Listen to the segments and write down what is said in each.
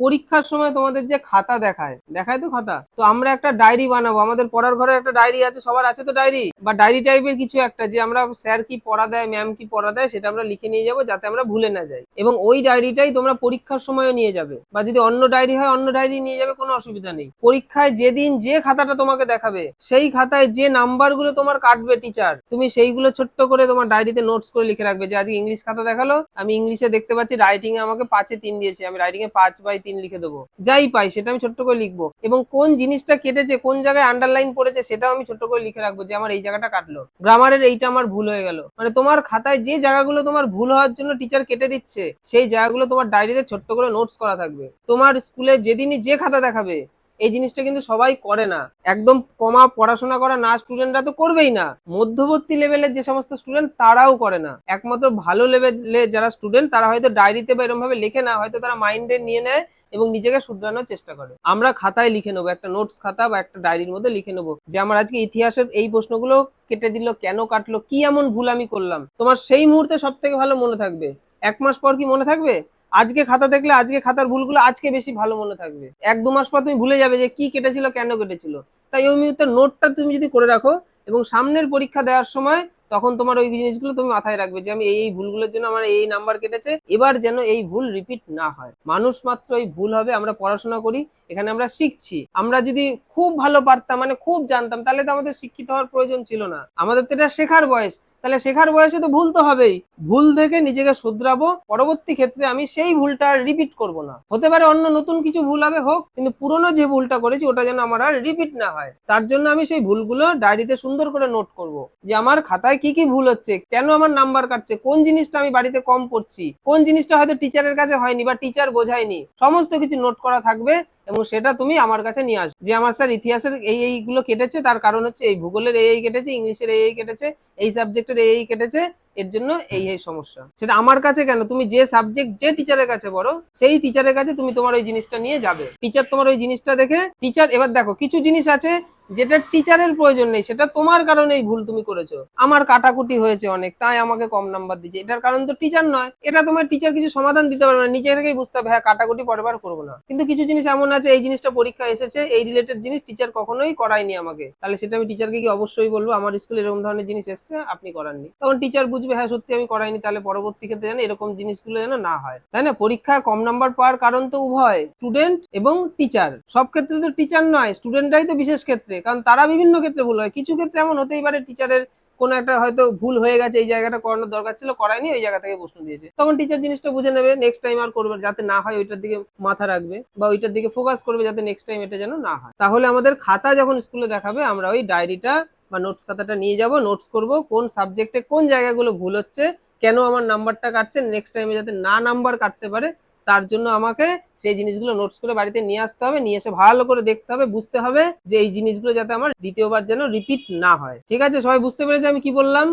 পরীক্ষার সময় তোমাদের যে খাতা দেখায় দেখায় তো খাতা? তো আমরা একটা ডায়েরি বানাবো, আমাদের পড়ার ঘরে একটা ডায়েরি আছে, সবার আছে তো ডায়েরি বা ডায়েরি টাইপের কিছু একটা, যে আমরা স্যার কি পড়া দেয় ম্যাম কি পড়া দেয়, সেটা আমরা লিখে নিয়ে যাব যাতে আমরা ভুলে না যাই। এবং ওই ডায়েরিটাই তোমরা পরীক্ষার সময়ও নিয়ে যাবে। বা যদি অন্য ডায়েরি হয়, অন্য ডায়েরি নিয়ে যাবে, কোনো অসুবিধা নেই। পরীক্ষায় যেদিন যে খাতাটা তোমাকে দেখাবে, সেই খাতায় যে নাম্বারগুলো তোমার কাটবে টিচার তুমি সেইগুলো ছোট্ট করে তোমার ডায়েরিতে নোটস করে লিখে রাখবে যে, আজকে ইংলিশ খাতা দেখাল, আমি ইংলিশে দেখতে পাচ্ছি রাইটিং এ আমাকে পাঁচে তিন দিয়েছে, আমি রাইটিং এ পাঁচ বাই তিন লিখে দেবো। যাই পাই, সেটা আমি ছোট্ট করে লিখব। এবং কোন জিনিসটা কেটেছে, কোন জায়গায় আন্ডারলাইন পড়েছে, সেটাও আমি ছোট্ট করে লিখে রাখব যে আমার এই জায়গাটা কাটলো। গ্রামারের এইটা আমার ভুল হয়ে গেল। মানে তোমার খাতায় যে জায়গাগুলো তোমার ভুল হওয়ার জন্য টিচার কেটে দিচ্ছে, সেই জায়গাগুলো তোমার ডায়েরিতে ছোট্ট করে নোটস করা থাকবে। তোমার স্কুলে যেদিনই যে খাতা দেখাবে এই জিনিসটা কিন্তু সবাই করে না। একদম কমা পড়াশোনা করা না স্টুডেন্টরা তো করবেই না। মধ্যবর্তী লেভেলের যে সমস্ত স্টুডেন্ট তারাও করে না। একমাত্র ভালো লেভেলে যারা স্টুডেন্ট তারা হয়তো ডায়েরিতে বা এরকম ভাবে লেখে না, হয়তো তারা মাইন্ডে নিয়ে নেয় এবং নিজেকে শুধরানোর চেষ্টা করে। আমরা খাতায় লিখে নেব, একটা নোটস খাতা বা একটা ডায়েরির মধ্যে লিখে নেব যে, আমার আজকে ইতিহাসের এই প্রশ্নগুলো কেটে দিল, কেন কাটলো, কি এমন ভুল আমি করলাম? তোমার সেই মুহূর্তে সব থেকে ভালো মনে থাকবে। এক মাস পর কি মনে থাকবে? আজকে খাতা দেখলে আজকে খাতার ভুলগুলো আজকে বেশি ভালো মনে থাকবে। এক দু মাস পর তুমি ভুলে যাবে যে কি কেটেছিল, কেন কেটেছিল। তাই ওই মুহূর্তে নোটটা তুমি যদি করে রাখো এবং সামনের পরীক্ষা দেওয়ার সময় তখন তোমার ওই জিনিসগুলো তুমি মাথায় রাখবে যে আমি এই ভুলগুলোর জন্য আমার এই নাম্বার কেটেছে, এবার যেন এই ভুল রিপিট না হয়। মানুষ মাত্র এই ভুল হবে, আমরা পড়াশোনা করি, এখানে আমরা শিখছি। আমরা যদি খুব ভালো পারতাম মানে খুব জানতাম, তাহলে তো আমাদের শিক্ষিত হওয়ার প্রয়োজন ছিল না। আমাদের তো এটা শেখার বয়স। তাহলে শেখার বয়সে তো ভুল তো হবেই। ভুল থেকে নিজেকে শুধরাবো। পরবর্তী ক্ষেত্রে আমি সেই ভুলটা আর রিপিট করব না। হতে পারে অন্য নতুন কিছু ভুল হবে, হোক, কিন্তু পুরনো যে ভুলটা করেছি, ওটা যেন আমার আর রিপিট না হয়। তার জন্য আমি সেই ভুলগুলো ডায়েরিতে সুন্দর করে নোট করব। যে আমার খাতায় কি কি ভুল হচ্ছে, কেন আমার নাম্বার কাটছে, কোন জিনিসটা আমি বাড়িতে কম পড়ছি, কোন জিনিসটা হয়তো টিচারের কাছে হয়নি বা টিচার বোঝায়নি, সমস্ত কিছু নোট করা থাকবে। এবং সেটা তুমি আমার কাছে নিয়ে আসবে। যে আমার স্যার ইতিহাসের এই এইগুলো কেটেছে, তার কারণ হচ্ছে এই ভূগোলের এই এই কেটেছে, ইংলিশের এই এই কেটেছে, এই সাবজেক্টের এই এই কেটেছে, এর জন্য এই এই সমস্যা। সেটা আমার কাছে কেন? তুমি যে সাবজেক্ট যে টিচারের কাছে বড় সেই টিচারের কাছে তুমি তোমার ওই জিনিসটা নিয়ে যাবে। টিচার তোমার ওই জিনিসটা দেখে, টিচার, এবার দেখো, কিছু জিনিস আছে যেটা টিচারের প্রয়োজন নেই, সেটা তোমার কারণেই ভুল তুমি করেছ। আমার কাটাকুটি হয়েছে অনেক, তাই আমাকে কম নাম্বার দিচ্ছে এটার কারণ তো টিচার নয়, এটা তোমার টিচার কিছু সমাধান দিতে পারবে না, নিজে থেকেই বুঝতে হবে হ্যাঁ কাটাকুটি পরের বার করব না। কিন্তু কিছু জিনিস এমন আছে, এই জিনিসটা পরীক্ষা এসেছে, এই রিলেটেড জিনিস টিচার কখনোই করায়নি আমাকে। তাহলে সেটা আমি টিচারকে কি অবশ্যই বলব, আমার স্কুলে এরকম ধরনের জিনিস এসছে, আপনি করাননি। তখন টিচার বুঝবে হ্যাঁ সত্যি আমি করাইনি, তাহলে পরবর্তী ক্ষেত্রে যেন এরকম জিনিসগুলো যেন না হয়। তাই না? পরীক্ষায় কম নাম্বার পাওয়ার কারণ তো উভয় স্টুডেন্ট এবং টিচার সব ক্ষেত্রে তো টিচার নয় স্টুডেন্টরাই তো বিশেষ ক্ষেত্রে। কারণ তারা বিভিন্ন ক্ষেত্রে ভুল হয়। কিছু ক্ষেত্রে এমন হতেই পারে টিচারের কোনো একটা হয়তো ভুল হয়ে গেছে, এই জায়গাটা করানোর দরকার ছিল, করায়নি, ওই জায়গা থেকে প্রশ্ন দিয়েছে। তখন টিচার জিনিসটা বুঝে নেবে নেক্সট টাইম আর করবে যাতে না হয় ওইটার দিকে মাথা রাখবে বা ওইটার দিকে ফোকাস করবে, যাতে নেক্সট টাইম এটা যেন না হয়। তাহলে আমাদের খাতা যখন স্কুলে দেখাবে, আমরা ওই ডায়েরিটা বা নোটস খাতাটা নিয়ে যাব নোটস করব, কোন সাবজেক্টে কোন জায়গাগুলো ভুল হচ্ছে, কেন আমার নাম্বারটা কাটছে নেক্সট টাইমে যাতে না নাম্বার কাটতে পারে তার জন্য আমাকে সেই জিনিসগুলো নোটস করে বাড়িতে নিয়ে আসতে হবে, নিয়ে এসে ভালো করে দেখতে হবে, বুঝতে হবে যে এই জিনিসগুলো যাতে আমার দ্বিতীয়বার যেন রিপিট না হয়। ঠিক আছে? সবাই বুঝতে পেরেছে আমি কি বললাম?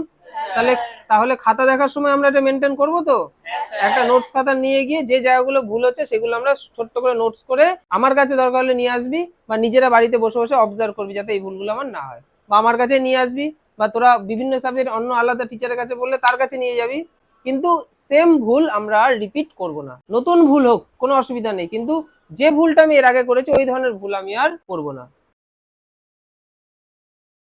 তাহলে তাহলে খাতা দেখার সময় আমরা এটা মেনটেন করব তো? একটা নোটস খাতা নিয়ে গিয়ে যে জায়গাগুলো ভুল হচ্ছে সেগুলো আমরা ছোট্ট করে নোটস করে আমার কাছে দরকার হলে নিয়ে আসবি বা নিজেরা বাড়িতে বসে বসে অবজার্ভ করবি যাতে এই ভুলগুলো আমার না হয়। বা আমার কাছে নিয়ে আসবি বা তোরা বিভিন্ন সাবজেক্ট অন্য আলাদা টিচারের কাছে বললে তার কাছে নিয়ে যাবি। কিন্তু সেম ভুল আমরা আর রিপিট করব না। নতুন ভুল হোক, কোনো অসুবিধা নেই। কিন্তু যে ভুলটা আমি এর আগে করেছি, ওই ধরনের ভুল আমি আর করব না।